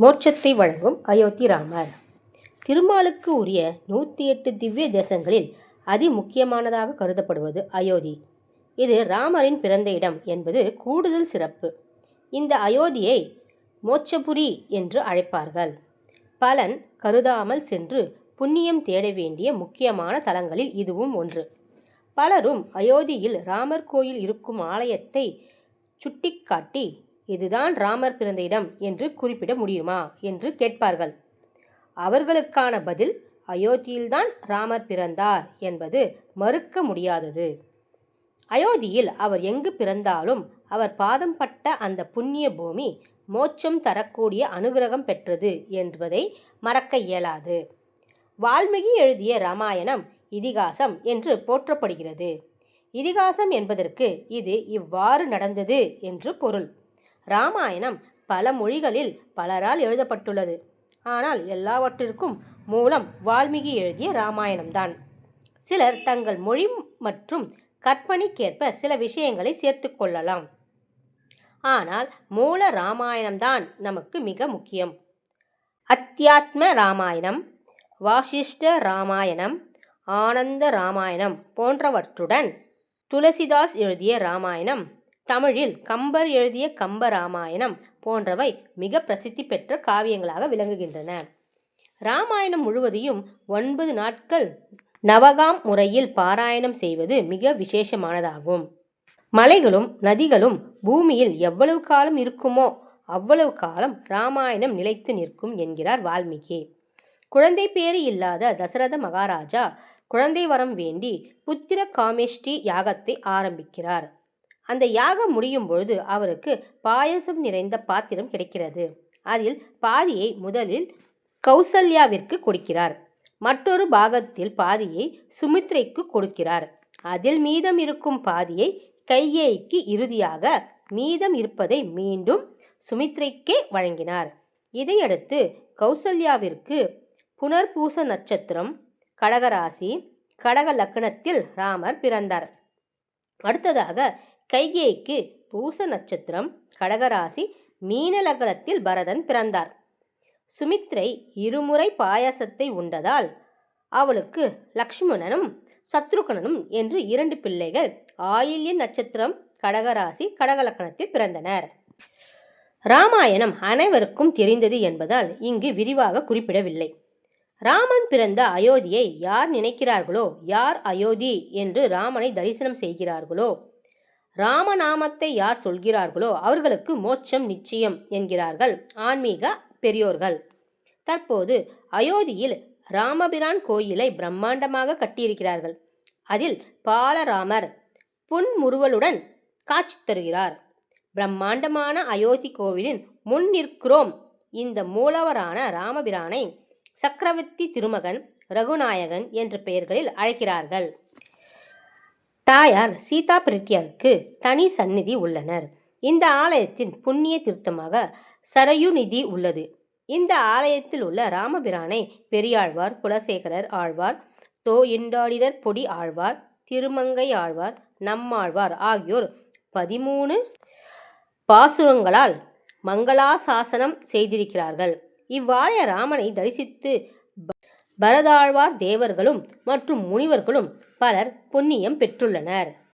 மோட்சத்தை வழங்கும் அயோத்தி ராமர் திருமாலுக்கு உரிய நூற்றி எட்டு திவ்ய தேசங்களில் அதி முக்கியமானதாக கருதப்படுவது அயோத்தி. இது ராமரின் பிறந்த இடம் என்பது கூடுதல் சிறப்பு. இந்த அயோத்தியை மோட்சபுரி என்று அழைப்பார்கள். பலன் கருதாமல் சென்று புண்ணியம் தேட வேண்டிய முக்கியமான தலங்களில் இதுவும் ஒன்று. பலரும் அயோத்தியில் ராமர் கோயில் இருக்கும் ஆலயத்தை சுட்டிக்காட்டி இதுதான் ராமர் பிறந்த இடம் என்று குறிப்பிட முடியுமா? என்று கேட்பார்கள். அவர்களுக்கான பதில் அயோத்தியில்தான் ராமர் பிறந்தார் என்பது மறுக்க முடியாதது. அயோத்தியில் அவர் எங்கு பிறந்தாலும் அவர் பாதம் பட்ட அந்த புண்ணிய பூமி மோட்சம் தரக்கூடிய அனுகிரகம் பெற்றது என்பதை மறக்க இயலாது. வால்மீகி எழுதிய ராமாயணம் இதிகாசம் என்று போற்றப்படுகிறது. இதிகாசம் என்பதற்கு இது இவ்வாறு நடந்தது என்று பொருள். ராமாயணம் பல மொழிகளில் பலரால் எழுதப்பட்டுள்ளது. ஆனால் எல்லாவற்றிற்கும் மூலம் வால்மீகி எழுதிய ராமாயணம்தான். சிலர் தங்கள் மொழி மற்றும் கற்பனைக்கேற்ப சில விஷயங்களை சேர்த்து கொள்ளலாம். ஆனால் மூல ராமாயணம்தான் நமக்கு மிக முக்கியம். அத்தியாத்ம ராமாயணம் வாசிஷ்ட ராமாயணம் ஆனந்த ராமாயணம் போன்றவற்றுடன் துளசிதாஸ் எழுதிய ராமாயணம் தமிழில் கம்பர் எழுதிய கம்பராமாயணம் போன்றவை மிக பிரசித்தி பெற்ற காவியங்களாக விளங்குகின்றன. ராமாயணம் முழுவதையும் ஒன்பது நாட்கள் நவகாம் முறையில் பாராயணம் செய்வது மிக விசேஷமானதாகும். மலைகளும் நதிகளும் பூமியில் எவ்வளவு காலம் இருக்குமோ அவ்வளவு காலம் ராமாயணம் நிலைத்து நிற்கும் என்கிறார் வால்மீகி. குழந்தை பேறு இல்லாத தசரத மகாராஜா குழந்தை வரம் வேண்டி புத்திர காமேஷ்டி யாகத்தை ஆரம்பிக்கிறார். அந்த யாகம் முடியும் பொழுது அவருக்கு பாயசம் நிறைந்த பாத்திரம் கிடைக்கிறது. அதில் பாதியை முதலில் கௌசல்யாவிற்கு கொடுக்கிறார். மற்றொரு பாகத்தில் பாதியை சுமித்ரைக்கு கொடுக்கிறார். அதில் மீதம் இருக்கும் பாதியை கையேய்க்கு இறுதியாக மீதம் இருப்பதை மீண்டும் சுமித்ரைக்கே வழங்கினார். இதையடுத்து கௌசல்யாவிற்கு புனர்பூச நட்சத்திரம் கடகராசி கடக லக்னத்தில் ராமர் பிறந்தார். அடுத்ததாக கைகேய்க்கு பூச நட்சத்திரம் கடகராசி மீனலகலத்தில் பரதன் பிறந்தார். சுமித்ரை இருமுறை பாயாசத்தை உண்டதால் அவளுக்கு லக்ஷ்மணனும் சத்ருகனனும் என்று இரண்டு பிள்ளைகள் ஆயில்ய நட்சத்திரம் கடகராசி கடகலக்கணத்தில் பிறந்தனர். ராமாயணம் அனைவருக்கும் தெரிந்தது என்பதால் இங்கு விரிவாக குறிப்பிடவில்லை. ராமன் பிறந்த அயோத்தியை யார் நினைக்கிறார்களோ யார் அயோத்தி என்று ராமனை தரிசனம் செய்கிறார்களோ ராமநாமத்தை யார் சொல்கிறார்களோ அவர்களுக்கு மோட்சம் நிச்சயம் என்கிறார்கள் ஆன்மீக பெரியோர்கள். தற்போது அயோத்தியில் ராமபிரான் கோயிலை பிரம்மாண்டமாக கட்டியிருக்கிறார்கள். அதில் பாலராமர் புன்முறுவலுடன் காட்சி தருகிறார். பிரம்மாண்டமான அயோத்தி கோவிலின் முன் நிற்கிறோம். இந்த மூலவரான ராமபிரானை சக்கரவர்த்தி திருமகன் ரகுநாயகன் என்ற பெயர்களில் அழைக்கிறார்கள். தாயார் சீதா பிரிட்டியாருக்கு தனி சந்நிதி உள்ளனர். இந்த ஆலயத்தின் புண்ணிய தீர்த்தமாக சரயுநிதி உள்ளது. இந்த ஆலயத்தில் உள்ள ராமபிரானை பெரியாழ்வார் குலசேகரர் ஆழ்வார் தோ இண்டாடினர் பொடி ஆழ்வார் திருமங்கை ஆழ்வார் நம்மாழ்வார் ஆகியோர் பதிமூணு பாசுரங்களால் மங்களாசாசனம் செய்திருக்கிறார்கள். இவ்வாலய ராமனை தரிசித்து பரதாழ்வார் தேவர்களும் மற்றும் முனிவர்களும் பலர் புண்ணியம் பெற்றுள்ளனர்.